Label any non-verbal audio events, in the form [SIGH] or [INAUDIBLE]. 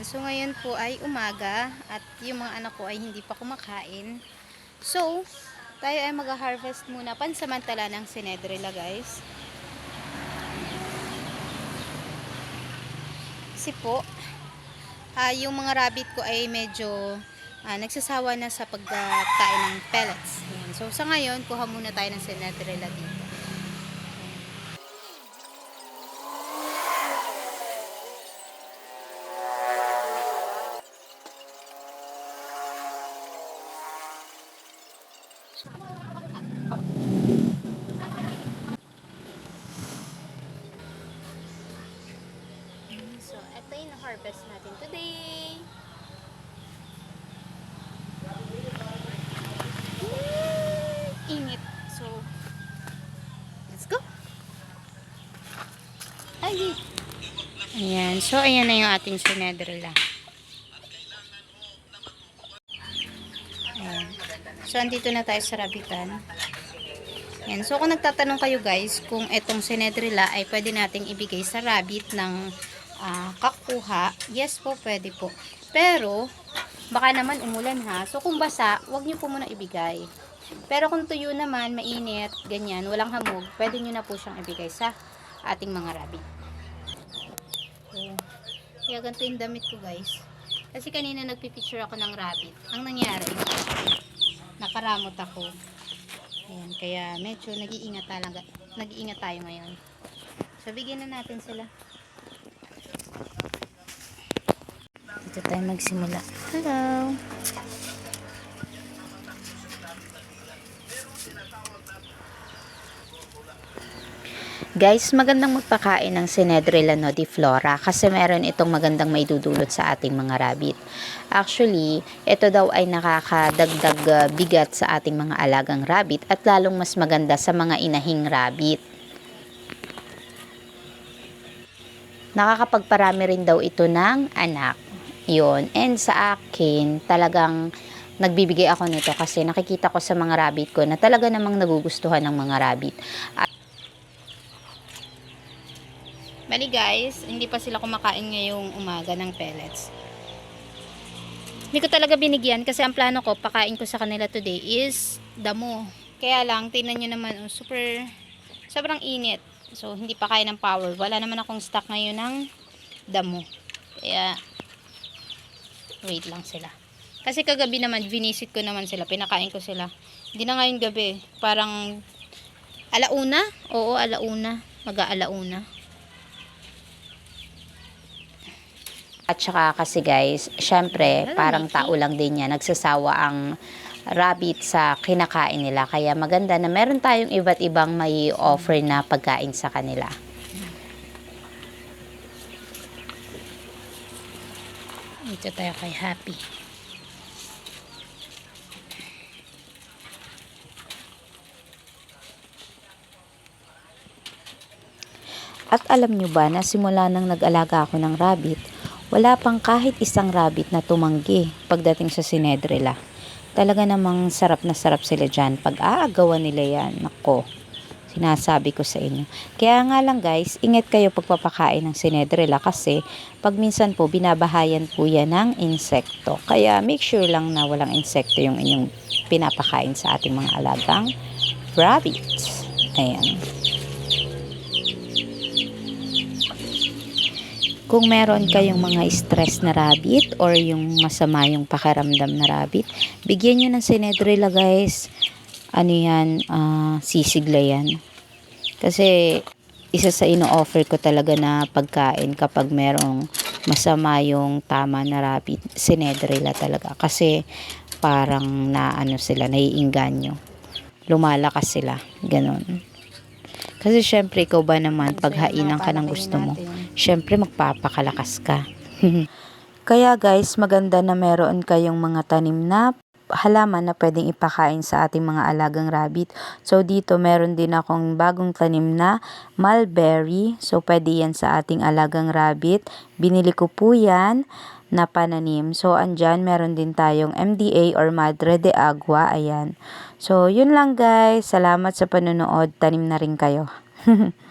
Ayan, so ngayon po ay umaga at yung mga anak ko ay hindi pa kumakain. So, tayo ay mag-harvest muna pansamantala ng sinedrila guys. Kasi po, ah, yung mga rabbit ko ay medyo ah, nagsasawa na sa pagkain ng pellets. Ayan. So, sa ngayon, kuha muna tayo ng sinedrila dito. So, ito yung harvest natin today. Init. So, let's go. Ay! Ayan. So, ayan na yung ating sinedrila. Ayan. So, andito na tayo sa rabitan. Ayan. So, kung nagtatanong kayo guys, kung itong sinedrila ay pwede nating ibigay sa rabbit ng ah, kakuha, yes po, pwede po. Pero, baka naman umulan ha. So, kung basa, wag niyo po muna ibigay. Pero kung tuyo naman, mainit, ganyan, walang hamog, pwede niyo na po siyang ibigay sa ating mga rabbit. So, kaya ganito yung damit ko guys. Kasi kanina nagpipicture ako ng rabbit. Ang nangyari, nakaramot ako. Ayan, kaya medyo nag-iingat talaga. Nag-iingat tayo ngayon. So, bigyan na natin sila. Dito tayo magsimula. Hello! Guys, magandang magpakain ng Sinedrilla nodiflora kasi meron itong magandang maidudulot sa ating mga rabbit. Actually, ito daw ay nakakadagdag uh, bigat sa ating mga alagang rabbit at lalong mas maganda sa mga inahing rabbit. Nakakapagparami rin daw ito ng anak. Yun. And sa akin, talagang nagbibigay ako nito kasi nakikita ko sa mga rabbit ko na talaga namang nagugustuhan ng mga rabbit. At Bali guys, hindi pa sila kumakain ngayong umaga ng pellets. Hindi ko talaga binigyan kasi ang plano ko, pakain ko sa kanila today is damo. Kaya lang, tingnan nyo naman, oh, super, sobrang init. So, hindi pa kaya ng power. Wala naman akong stock ngayon ng damo. Kaya, wait lang sila. Kasi kagabi naman, vinisit ko naman sila, pinakain ko sila. Hindi na ngayon gabi, parang alauna? Oo, alauna. Mag-aalauna. At saka kasi guys, syempre, parang tao lang din yan. Nagsasawa ang rabbit sa kinakain nila. Kaya maganda na meron tayong iba't ibang may offer na pagkain sa kanila. Dito tayo kay Happy. At alam nyo ba na simula nang nag-alaga ako ng rabbit, wala pang kahit isang rabbit na tumanggi pagdating sa sinedrila. Talaga namang sarap na sarap sila dyan. Pag aagawan nila yan, nako, sinasabi ko sa inyo. Kaya nga lang guys, ingat kayo pagpapakain ng sinedrila kasi pag minsan po binabahayan po yan ng insekto. Kaya make sure lang na walang insekto yung inyong pinapakain sa ating mga alagang rabbits. Ayan. Kung meron kayong mga stress na rabbit or yung masama yung pakiramdam na rabbit, bigyan nyo ng sinedrila guys. Ano yan, ah, sisigla yan. Kasi isa sa ino-offer ko talaga na pagkain kapag merong masama yung tama na rabbit, sinedrila talaga. Kasi parang na ano sila, naiinganyo. Lumalakas sila, ganon. Kasi syempre, ikaw ba naman, paghainan ka ng gusto mo, syempre magpapakalakas ka. [LAUGHS] Kaya guys, maganda na meron kayong mga tanim na halaman na pwedeng ipakain sa ating mga alagang rabbit. So dito meron din akong bagong tanim na mulberry. So pwede yan sa ating alagang rabbit. Binili ko po yan na pananim. So andyan meron din tayong MDA or Madre de Agua. Ayan. So yun lang guys. Salamat sa panonood. Tanim na rin kayo. [LAUGHS]